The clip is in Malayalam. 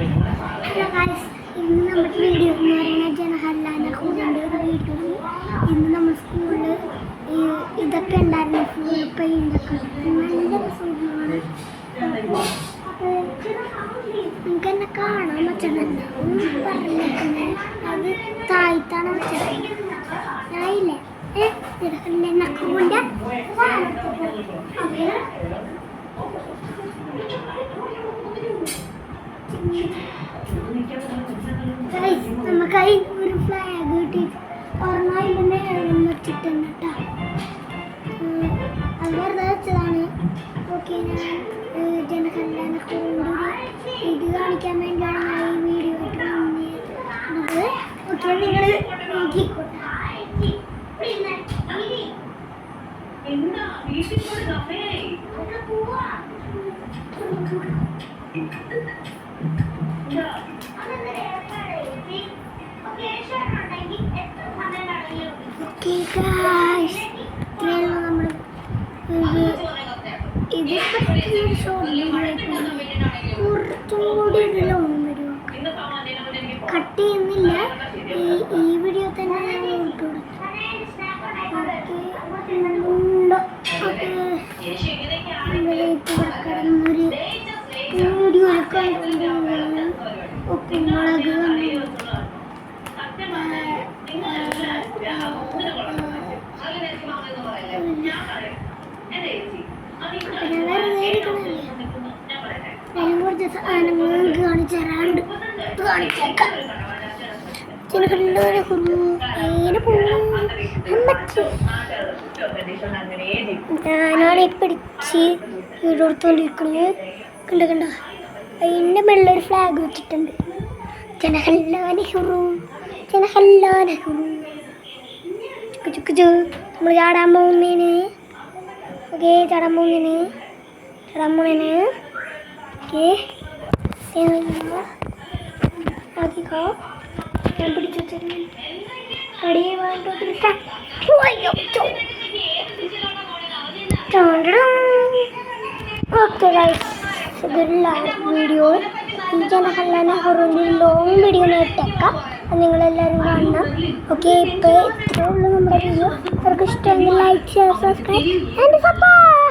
ഇന്ന് നമ്മുടെ വീഡിയോ എന്ന് പറയുന്നത് ജനഹല്ലാന കൂടിന്റെ ഒരു വീഡിയോ ഇന്ന് നമ്മൾ സ്കൂളിൽ ഇതൊക്കെ ഉണ്ടായിരുന്നു ഫുൾ പെയിന്റൊക്കെ നല്ല സുഖമാണ് നിങ്ങൾക്ക് എന്നെ കാണാൻ പറ്റണല്ല പറഞ്ഞേക്കുന്നത് അത് താഴ്ത്താണ് വെച്ചത്? ഞാനില്ലേ? ഏ ജനഹല്ലാന കൂടിന്റെ Guys, നമുക്കായി ഒരു ഫ്ലാഗ് കിട്ടി. മേളിൽ വെച്ചിട്ടുണ്ട് കേട്ടോ. അത് വെച്ചതാണ്. ഓക്കെ ഞാൻ ജനകല്യാണ ഇത് കാണിക്കാൻ വേണ്ടിയാണ് ഈ വീഡിയോ ഓക്കെ നിങ്ങൾ നോക്കിക്കോട്ടെ കട്ട് ചെയ്യുന്നില്ല. ഈ വീഡിയോ തന്നെ ഞാൻ ഇട്ട് കൊടുത്തു. കിടന്നൊരു കണ്ടുകൊണ്ടിരുന്നു ഉപ്പുമുളക് കുറച്ച് സാധനങ്ങൾ കാണിച്ചു തരാറുണ്ട് ഇത് കാണിച്ചേക്കാം ചിലക്കണ്ടവരെ കുഞ്ഞു നേരെ പോകും ഞാനാണ് ഈ പിടിച്ച് വീട് കൊടുത്തോണ്ടിരിക്കുന്നത് കണ്ട കണ്ട? അതിന്റെ മുകളിലൊരു ഫ്ലാഗ് വെച്ചിട്ടുണ്ട് ജനഹല്ലാ നെഹ്റു ജനഹല്ലാ നെഹ്റു ചുക്ക് ചുക്ക് ചു. നമ്മൾ ചാടാൻ പോകുന്നതിന് ഓക്കെ ചാടാൻ പോകുന്നതിന് ചാടാൻ പോകുന്നതിന് ഓക്കെ. നോക്കിക്കോ ഞാൻ പിടിച്ചു വെച്ചിരുന്നു കടിയെ ഓക്കെ ഗൈസ് ഇതൊരു വീഡിയോ ഈ ജനഹല്ലാന ഹൊറിന്റെ ലോങ് വീഡിയോ ഇട്ടേക്കാം. അത് നിങ്ങളെല്ലാവരും കാണണം. ഓക്കെ ഇപ്പോൾ ഇത്രയേ ഉള്ളൂ നമ്മുടെ വീഡിയോ അവർക്ക് ഇഷ്ടമെങ്കിൽ like share subscribe and support